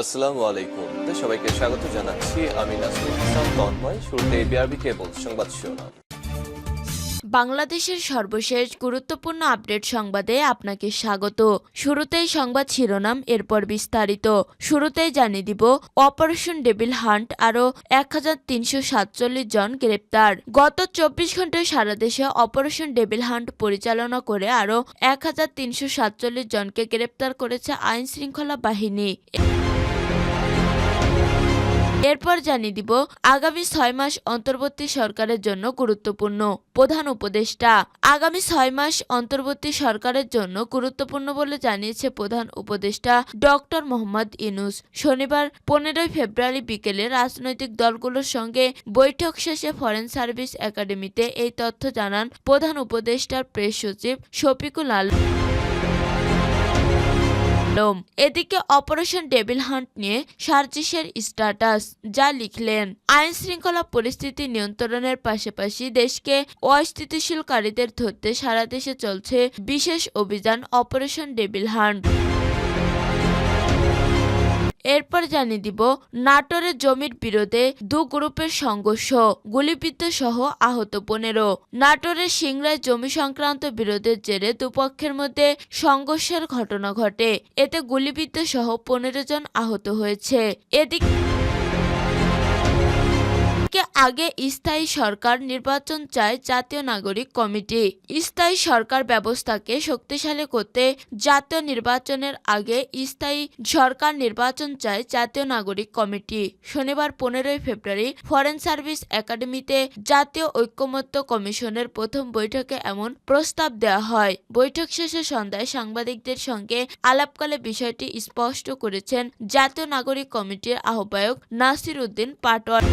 আসসালামু আলাইকুম। সবাইকে স্বাগত জানাচ্ছি। আমি ইসলাম, তন্ময়। শুরুতে বিআরবি কেবল সংবাদ শিরোনাম। বাংলাদেশের সর্বশেষ গুরুত্বপূর্ণ আপডেট সংবাদে আপনাকে স্বাগত। শুরুতেই সংবাদ শিরোনাম, এরপর বিস্তারিত। শুরুতেই জানিয়ে দিব, অপারেশন ডেবিল হান্ট আরও এক হাজার তিনশো সাতচল্লিশ জন গ্রেপ্তার। গত চব্বিশ ঘন্টায় সারা দেশে অপারেশন ডেবিল হান্ট পরিচালনা করে আরও এক হাজার তিনশো সাতচল্লিশ জনকে গ্রেপ্তার করেছে আইন শৃঙ্খলা বাহিনী। এরপর জানিয়ে দিব, আগামী ছয় মাস অন্তর্বর্তী সরকারের জন্য গুরুত্বপূর্ণ। প্রধান উপদেষ্টা, আগামী ছয় মাস অন্তর্বর্তী সরকারের জন্য গুরুত্বপূর্ণ বলে জানিয়েছে প্রধান উপদেষ্টা ডক্টর মোহাম্মদ ইনুস শনিবার পনেরোই ফেব্রুয়ারি বিকেলে রাজনৈতিক দলগুলোর সঙ্গে বৈঠক শেষে ফরেন সার্ভিস একাডেমিতে এই তথ্য জানান প্রধান উপদেষ্টার প্রেস সচিব শফিকুল আলম। আলম এদিকে অপারেশন ডেভিল হান্ট নিয়ে সার্জিসের স্ট্যাটাস যা লিখলেন। আইন শৃঙ্খলা পরিস্থিতি নিয়ন্ত্রণের পাশাপাশি দেশকে অস্থিতিশীলকারীদের ধরতে সারা দেশে চলছে বিশেষ অভিযান অপারেশন ডেভিল হান্ট। এরপর জানিয়ে দিব নাটোরের জমির বিরোধে দু গ্রুপের সংঘর্ষ গুলিবিদ্ধ সহ আহত পনেরো। নাটোরের সিংড়ায় জমি সংক্রান্ত বিরোধের জেরে দুপক্ষের মধ্যে সংঘর্ষের ঘটনা ঘটে। এতে গুলিবিদ্ধ সহ পনেরো জন আহত হয়েছে। এদিকে কে আগে স্থায়ী সরকার নির্বাচন চায় জাতীয় নাগরিক কমিটি। স্থায়ী সরকার ব্যবস্থাকে শক্তিশালী করতে জাতীয় নির্বাচনের আগে স্থায়ী সরকার নির্বাচন চায় জাতীয় নাগরিক কমিটি। শনিবার পনেরোই ফেব্রুয়ারি ফরেন সার্ভিস একাডেমিতে জাতীয় ঐক্যমত্য কমিশনের প্রথম বৈঠকে এমন প্রস্তাব দেওয়া হয়। বৈঠক শেষে সন্ধ্যায় সাংবাদিকদের সঙ্গে আলাপকালে বিষয়টি স্পষ্ট করেছেন জাতীয় নাগরিক কমিটির আহ্বায়ক নাসির উদ্দিন পাটোয়ার।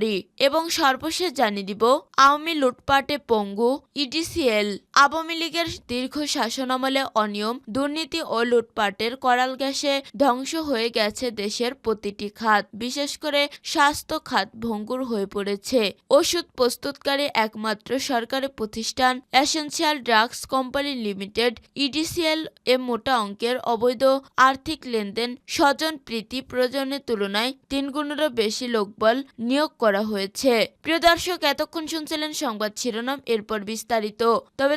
পারি এবং সর্বশেষ জানিয়ে দিব আওয়ামী লুটপাটে পঙ্গু ইডিসিএল আওয়ামী লীগের দীর্ঘ শাসনামলে অনিয়ম, দুর্নীতি ও লুটপাটের করাল গ্যাসে ধ্বংস হয়ে গেছে দেশের প্রতিটি খাত। বিশেষ করে স্বাস্থ্য খাত ভঙ্গুর হয়ে পড়েছে। ওষুধ প্রস্তুতকারী একমাত্র সরকারি প্রতিষ্ঠান essential drugs company limited, EDCL এ মোটা অঙ্কের অবৈধ আর্থিক লেনদেন স্বজন প্রীতি প্রয়োজনের তুলনায় তিনগুণেরও বেশি লোকবল নিয়োগ করা হয়েছে। প্রিয় দর্শক, এতক্ষণ শুনছিলেন সংবাদ শিরোনাম, এরপর বিস্তারিত। তবে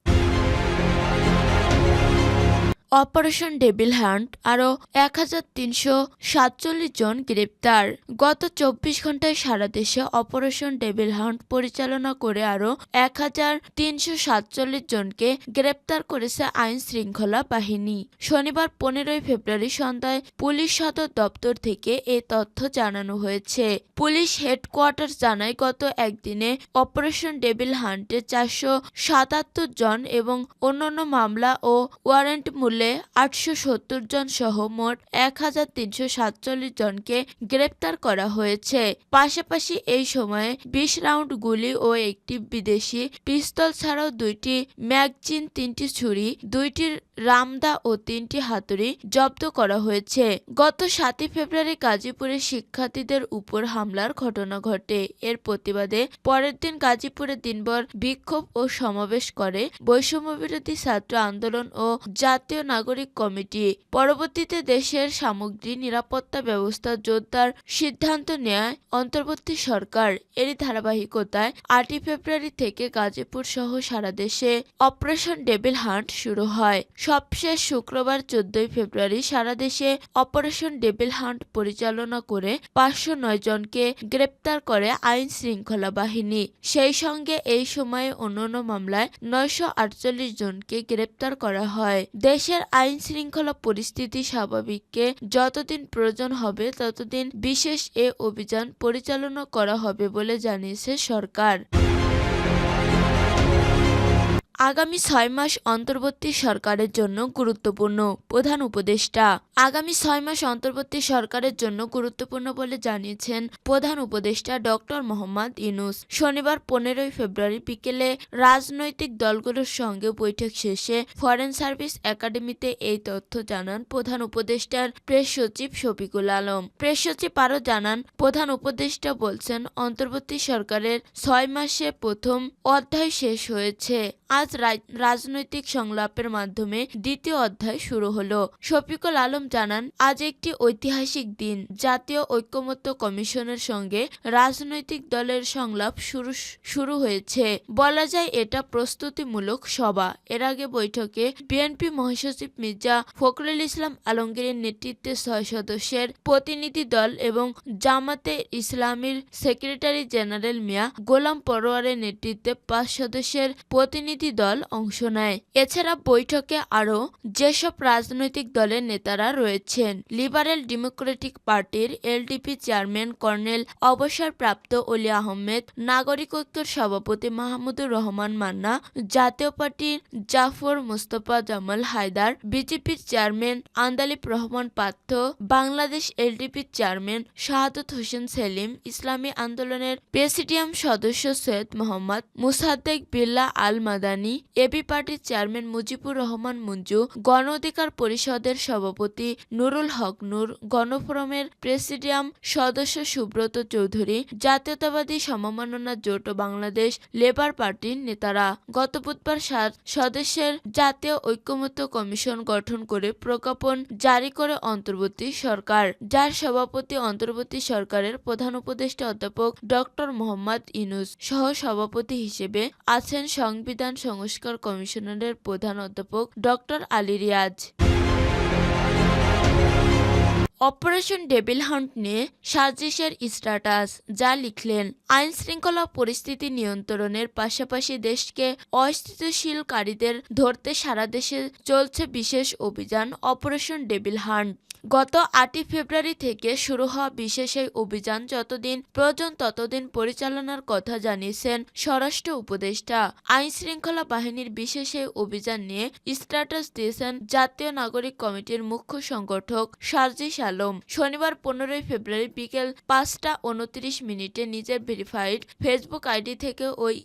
অপারেশন ডেবিল হান্ট আরও এক হাজার তিনশো সাতচল্লিশ জন গ্রেপ্তার। গত চব্বিশ ঘন্টায় সারা দেশে অপারেশন ডেবিল হান্ট পরিচালনা করে আরও এক হাজার তিনশো সাতচল্লিশ জনকে গ্রেপ্তার করেছে আইন শৃঙ্খলা বাহিনী। শনিবার পনেরোই ফেব্রুয়ারি সন্ধ্যায় পুলিশ সদর দপ্তর থেকে এ তথ্য জানানো হয়েছে। পুলিশ হেডকোয়ার্টার জানায়, গত একদিনে অপারেশন ডেবিল হান্টে চারশো সাতাত্তর জন এবং অন্যান্য মামলা ও ওয়ারেন্ট মূল্যে আটশো সত্তর জন সহ মোট এক হাজার তিনশো সাতচল্লিশ জনকে গ্রেপ্তার করা হয়েছে। পাশাপাশি এই সময়ে বিশ রাউন্ড গুলি ও একটি বিদেশি পিস্তল ছাড়াও দুইটি ম্যাগজিন, তিনটি ছুরি, দুইটি রামদা ও তিনটি হাতুড়ি জব্দ করা হয়েছে। গত সাতই ফেব্রুয়ারি গাজীপুরে শিক্ষার্থীদের উপর হামলার ঘটনা ঘটে। এর প্রতিবাদে পরের দিন গাজীপুরে দিনভর বিক্ষোভ ও সমাবেশ করে বৈষম্য বিরোধী ছাত্র আন্দোলন ও জাতীয় নাগরিক কমিটি। পরবর্তীতে দেশের সামগ্রী নিরাপত্তা ব্যবস্থা জোরদার সিদ্ধান্ত নেয় অন্তর্বর্তী সরকার। এরই ধারাবাহিকতায় আটই ফেব্রুয়ারি থেকে গাজীপুর সহ সারা দেশে অপারেশন ডেবিল হান্ট শুরু হয়। সবশেষ শুক্রবার চোদ্দই ফেব্রুয়ারি সারা দেশে অপারেশন ডেবিল হান্ট পরিচালনা করে পাঁচশো নয় জনকে গ্রেপ্তার করে আইন শৃঙ্খলা বাহিনী। সেই সঙ্গে এই সময়ে অন্যান্য মামলায় নয়শো আটচল্লিশ জনকে গ্রেপ্তার করা হয়। দেশের আইন শৃঙ্খলা পরিস্থিতি স্বাভাবিককে যতদিন প্রয়োজন হবে ততদিন বিশেষ এ অভিযান পরিচালনা করা হবে বলে জানিয়েছে সরকার। আগামী ছয় মাস অন্তর্বর্তী সরকারের জন্য গুরুত্বপূর্ণ প্রধান উপদেষ্টা। আগামী ছয় মাস অন্তর্বর্তী সরকারের জন্য গুরুত্বপূর্ণ বলে জানিয়েছেন প্রধান উপদেষ্টা ডক্টর মোহাম্মদ ইনুস শনিবার পনেরোই ফেব্রুয়ারি বিকেলে রাজনৈতিক দলগুলোর সঙ্গে বৈঠক শেষে ফরেন সার্ভিস একাডেমিতে এই তথ্য জানান প্রধান উপদেষ্টার প্রেস সচিব শফিকুল আলম। প্রেস সচিব আরও জানান, প্রধান উপদেষ্টা বলছেন, অন্তর্বর্তী সরকারের ছয় মাসে প্রথম অধ্যায় শেষ হয়েছে। আজ রাজ- রাজনৈতিক সংলাপের মাধ্যমে দ্বিতীয় অধ্যায় শুরু হলো। শফিকুল আলম জানান, আজ একটি ঐতিহাসিক দিন। জাতীয় ঐক্যমত্য কমিশনের সঙ্গে রাজনৈতিক দলের সংলাপ শুরু শুরু হয়েছে। বলা যায়, এটা প্রস্তুতিমূলক সভা। এর আগে বৈঠকে বিএনপি মহাসচিব মির্জা ফখরুল ইসলাম আলমগীরের নেতৃত্বে ছয় সদস্যের প্রতিনিধি দল এবং জামাতে ইসলামীর সেক্রেটারি জেনারেল মিয়া গোলাম পরোয়ারের নেতৃত্বে পাঁচ সদস্যের প্রতিনিধি দল অংশ নেয়। এছাড়া বৈঠকে আরও যেসব রাজনৈতিক দলের নেতারা রয়েছেন, লিবারেল ডেমোক্রেটিক পার্টির এলডিপি চেয়ারম্যান কর্নেল অবসরপ্রাপ্ত অলি আহমেদ নাগরিক সভাপতি মাহমুদুর রহমান মান্না, জাতীয় পার্টির জাফর মোস্তফা জামাল হায়দার, বিজেপির চেয়ারম্যান আন্দালিব রহমান পার্থ, বাংলাদেশ এলডিপির চেয়ারম্যান শাহাদত হোসেন সেলিম, ইসলামী আন্দোলনের প্রেসিডিয়াম সদস্য সৈয়দ মোহাম্মদ মুসাদ্দেক বিল্লা আল মাদানি এবি পার্টির চেয়ারম্যান মুজিবুর রহমান মঞ্জু, গণ অধিকার পরিষদের সভাপতি নুরুল হক নূর, গণফোরামের প্রেসিডিয়াম সদস্য সুব্রত চৌধুরী, জাতীয়তাবাদী সমমাননা জোট বাংলাদেশ লেবার পার্টির নেতারা। গত বুধবার সাত সদস্যের জাতীয় ঐক্যমত্য কমিশন গঠন করে প্রজ্ঞাপন জারি করে অন্তর্বর্তী সরকার, যার সভাপতি অন্তর্বর্তী সরকারের প্রধান উপদেষ্টা অধ্যাপক ডক্টর মোহাম্মদ ইনুস সহ সভাপতি হিসেবে আছেন সংবিধান সংস্কার কমিশনারের প্রধান অধ্যাপক doctor Ali Riaz. Operation devil hunt নিয়ে সাজিশের স্ট্যাটাস, যা লিখলেন আইন শৃঙ্খলা পরিস্থিতি নিয়ন্ত্রণের পাশাপাশি দেশকে অস্থিতিশীলকারীদের ধরতে সারা দেশে চলছে বিশেষ অভিযান অপারেশন ডেভিল হান্ট। গত আটই ফেব্রুয়ারি থেকে শুরু হওয়া বিশেষ এই অভিযান যতদিন প্রয়োজন ততদিন পরিচালনার কথা জানিয়েছেন স্বরাষ্ট্র উপদেষ্টা। আইন শৃঙ্খলা বাহিনীর বিশেষ এই অভিযান নিয়ে স্ট্যাটাস দিয়েছেন জাতীয় নাগরিক কমিটির মুখ্য সংগঠক সার্জিস আলম শনিবার পনেরোই ফেব্রুয়ারি বিকেল পাঁচটা উনত্রিশ মিনিটে নিজের ভেরিফাইড ফেসবুক আইডি থেকে ওই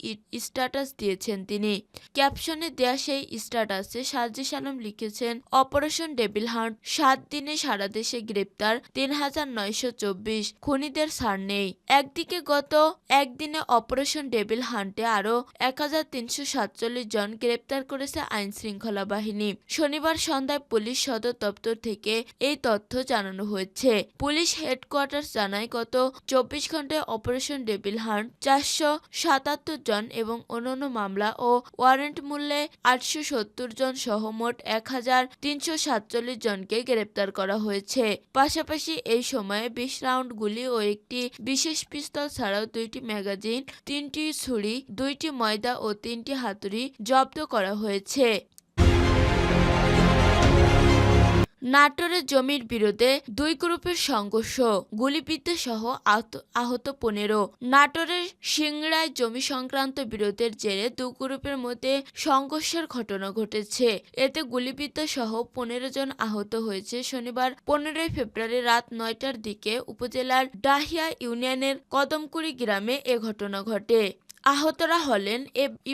স্ট্যাটাস দিয়েছেন তিনি। ক্যাপশনে দেয়া সেই স্ট্যাটাসে সাজিস আলম লিখেছেন, অপারেশন ডেবিল হান্ট, সাত দিনে সারা দেশে গ্রেপ্তার, তিন হাজার নয়শো চব্বিশ। খুনিদের ছাড় নেই। একদিকে গত একদিনে অপারেশন ডেবিল হান্টে আরও এক হাজার তিনশো সাতচল্লিশ জন গ্রেপ্তার করেছে আইন শৃঙ্খলা বাহিনী। শনিবার সন্ধ্যায় পুলিশ সদর দপ্তর থেকে এই তথ্য জানানো হয়েছে। পুলিশ হেডকোয়ার্টার জানায়, গত চব্বিশ ঘন্টায় অপারেশন ডেবিল হান্ট চারশো সাতাত্তর জন এবং অন্যান্য মামলা ও ওয়ারেন্ট মূল্যে আটশো সত্তর জন সহ মোট এক হাজার তিনশো সাতচল্লিশ জনকে গ্রেপ্তার করা হয়েছে। পাশাপাশি এই সময়ে বিশ রাউন্ড গুলি ও একটি বিশেষ পিস্তল ছাড়াও দুইটি ম্যাগাজিন, তিনটি ছুরি, দুইটি ময়দা ও তিনটি হাতুড়ি জব্দ করা হয়েছে। নাটোরের জমির বিরুদ্ধে দুই গ্রুপের সংঘর্ষ, গুলিবিদ্ধ সহ আহত- আহত পনেরো। নাটোরের সিংড়ায় জমি সংক্রান্ত বিরোধের জেরে দু গ্রুপের মধ্যে সংঘর্ষের ঘটনা ঘটেছে। এতে গুলিবিদ্ধ সহ পনেরো জন আহত হয়েছে শনিবার পনেরোই ফেব্রুয়ারি রাত নয়টার দিকে উপজেলার ডাহিয়া ইউনিয়নের কদমকুড়ি গ্রামে এ ঘটনা ঘটে। আহতরা হলেন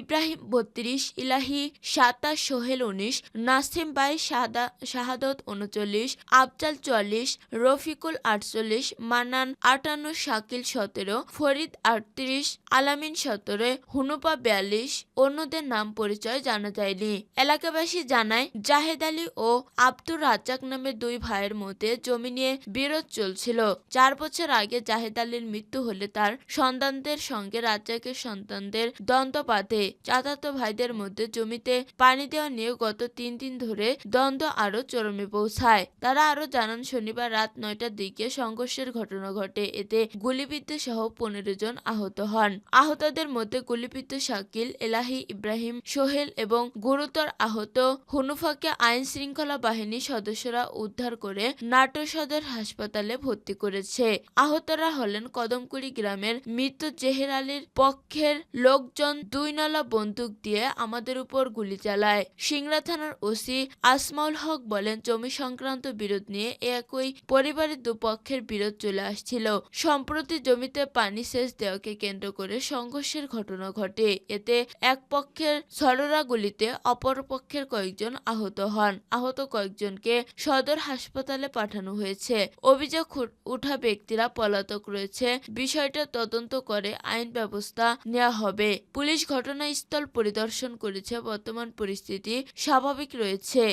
ইব্রাহিম বত্রিশ, ইলাহি সাতাশ সোহেল উনিশ, নাসিম বাই শাহাদা শাহাদত উনচল্লিশ, আফজাল চুয়াল্লিশ, রফিকুল আটচল্লিশ, মানান আটান্ন, শাকিল সতেরো, ফরিদ আটত্রিশ, আলামিন সতেরো, হুনুপা বিয়াল্লিশ, অন্যদের নাম পরিচয় জানা যায়নি। এলাকাবাসী জানায়, জাহেদ আলী ও আব্দুর রাজ্জাক নামে দুই ভাইয়ের মধ্যে জমি নিয়ে বিরোধ চলছিল। চার বছর আগে জাহেদ আলীর মৃত্যু হলে তার সন্তানদের সঙ্গে রাজ্জাকের সন্তানদের দ্বন্দ্ব বাঁধে চাচাতো ভাইদের মধ্যে জমিতে পানি দেওয়া নিয়ে গত তিন দিন ধরে দ্বন্দ্ব আরও চরমে পৌঁছায়। তারা আরও জানান, শনিবার রাত নয়টার দিকে সংঘর্ষের ঘটনা ঘটে। এতে গুলিবিদ্ধ সহ পনেরো জন আহত হন। আহতদের মধ্যে গুলিবিদ্ধ শাকিল, এলাহি ইব্রাহিম, সোহেল এবং গুরুতর আহত হুনুফাকে আইন শৃঙ্খলা বাহিনীর সদস্যরা উদ্ধার করে নাটোর সদর হাসপাতালে ভর্তি করেছে। আহতরা হলেন কদমকুড়ি গ্রামের মৃত জেহের আলীর পক্ষে পক্ষের লোকজন দুই নলা বন্দুক দিয়ে আমাদের উপর গুলি চালায়। সিংড়া থানার ওসি আসমাউল হক বলেন, জমি সংক্রান্ত বিরোধ নিয়ে একই পরিবারের দুপক্ষের বিরোধ চলে আসছিল। সম্প্রতি জমিতে পানি সেচ দেওয়াকে কেন্দ্র করে সংঘর্ষের ঘটনা ঘটে। এতে এক পক্ষের সররা গুলিতে অপর পক্ষের কয়েকজন আহত হন। আহত কয়েকজনকে সদর হাসপাতালে পাঠানো হয়েছে। অভিযোগ উঠা ব্যক্তিরা পলাতক রয়েছে। বিষয়টা তদন্ত করে আইন ব্যবস্থা নেওয়া হবে। পুলিশ ঘটনাস্থল পরিদর্শন করেছে। বর্তমান পরিস্থিতি স্বাভাবিক রয়েছে।